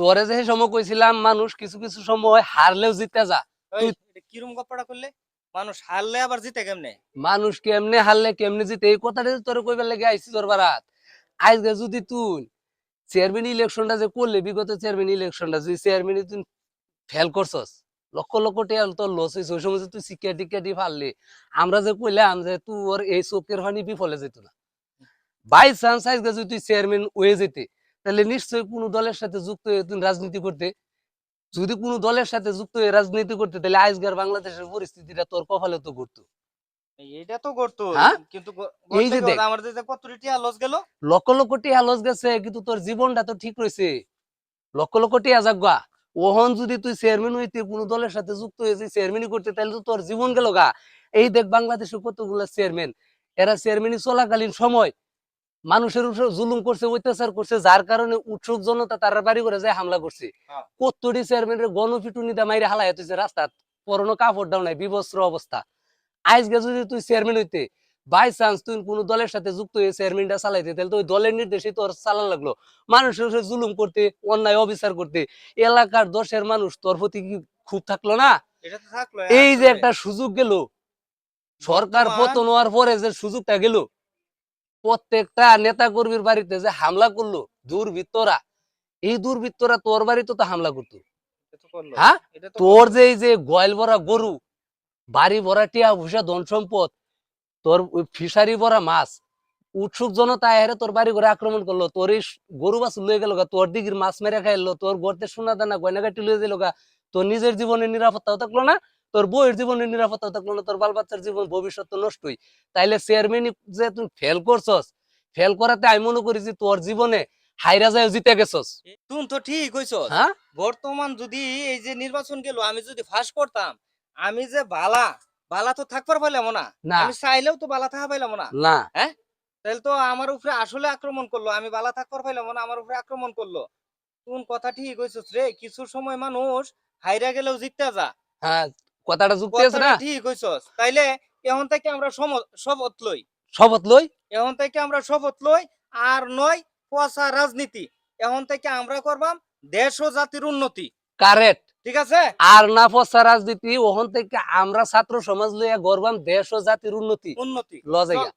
তোরে যে সময় কইছিলাম মানুষ কিছু কিছু সময় হারলেও জিতে যা। কিরম গপ্পটা করলে? মানুষ হারলে আবার জিতে কেমনে? মানুষ কেমনে হারলে কেমনে জিতে এই কথাটা তোর কইবার লাগে আইছি তোর বারাত আজকে যদি তুই চেয়ারম্যান ইলেকশনটা যে করলে বিগত চেয়ারম্যান ইলেকশনটা যদি চেয়ারম্যান তুই ফেল করছস লক্ষ লক্ষ টাকা তোর লস হয়েছে ওই সময় যে তুই শিক্ষা টিক্ষা দিয়ে পারলি আমরা যে কইলাম যে তুই ওর এই চোখের হানি বিফলে যেত না। বাই চান্স আজকে যদি তুই চেয়ারম্যান হয়ে যেতে তাহলে নিশ্চয়ই কোনো দলের সাথে যুক্ত হয়ে তুই রাজনীতি করতে। যদি কোনো দলের সাথে যুক্ত হয়ে রাজনীতি করতে তাহলে আজকের বাংলাদেশের পরিস্থিতিটা তোর কপালে তো ঘুরতো এটা তো করতো হ্যাঁ? কিন্তু এই যে দেখ। আমার যে কত টিয়া লস গেল? লক্ষ লক্ষ টিয়া লস গেছে কিন্তু তোর জীবনটা তো ঠিক রয়েছে। লক্ষ লক্ষ টিয়া যাগা। ওহন যদি তুই চেয়ারম্যান হইতে কোনো দলের সাথে যুক্ত চেয়ারম্যানই করতে তাহলে তো তোর জীবন গেল গা। এই দেখ বাংলাদেশে কতগুলো চেয়ারম্যান এরা চেয়ারম্যানই চলাকালীন সময় মানুষের উপর জুলুম করছে অত্যাচার করছে যার কারণে উৎসুক জনতা তারা বাড়ি করে যায় হামলা করছে। হ্যাঁ। কত্তরি চেয়ারম্যানের গণপিটুনিটা মাইরে হালাই হইতেছে রাস্তাত পরনো কাপড় দাও নাই বিবস্ত্র অবস্থা। আজকে যদি তুই চেয়ারম্যান হইতে বাই চান্স তুই কোনো দলের সাথে যুক্ত হয়ে চেয়ারম্যানটা চালাইতে তাহলে তো ওই দলের নির্দেশে তোর চালান লাগল। মানুষের উপরে জুলুম করতে অন্যায় অবিচার করতে এলাকার দশের মানুষ তোর প্রতি কি খুব থাকল না? এই যে একটা সুযোগ গেল সরকার পতন হওয়ার পরে যে সুযোগটা গেল প্রত্যেকটা নেতা কর্মীর বাড়িতে যে হামলা করল দুর্বৃত্তরা এই দুর্বৃত্তরা তোর বাড়িতে তো হামলা করতো। হ্যাঁ? তোর যে এই যে গয়েল ভরা গরু বাড়ি ভরা টিয়া ভুষা ধন সম্পদ তোর ফিশারি ভরা মাছ উৎসুক জনতা এরে তোর বাড়ি ঘরে আক্রমণ করল তোর এই গরু বাছ লয়ে গেল তোর দিঘির মাছ মেরে খাইলো তোর গর্তে সোনা দানা গয়না কাটি লয়ে দিল গা তোর নিজের জীবনের নিরাপত্তাও থাকল না তোর বউয়ের জীবনের নিরাপত্তাও থাকল না তোর বাল বাচ্চার জীবন ভবিষ্যৎ তো নষ্টই। তাইলে চেয়ারম্যান যে তুই ফেল করছস ফেল করাতে আমি মনে করি যে তোর জীবনে হাইরা যায় জিতে গেছস। তুমি তো ঠিক হ্যাঁ? বর্তমান যদি এই যে নির্বাচন গেল আমি যদি ফাঁস করতাম আমি যে বালা বালা তো থাকবার পাইলাম না। আমি চাইলেও তো বালা থাকা পাইলাম না। না। তাহলে তো আমার উপরে আসলে আক্রমণ করল আমি বালা থাকবার পাইলাম না আমার উপরে আক্রমণ করল। কোন কথা ঠিক কইছস রে কিছু সময় মানুষ হাইরা গেলেও জিততে যা। হ্যাঁ কথাটা যুক্তি আছে না? ঠিক কইছস। তাইলে এখন থেকে আমরা শপথ লই। শপথ লই? এখন থেকে আমরা শপথ লই আর নয় পচা রাজনীতি। এখন থেকে আমরা করবাম দেশ ও জাতির উন্নতি। কারেক্ট ঠিক আছে? আর না পচা রাজনীতি ওখান থেকে আমরা ছাত্র সমাজ লইয়া গর্বাম দেশ ও জাতির উন্নতি। উন্নতি। লজাইগা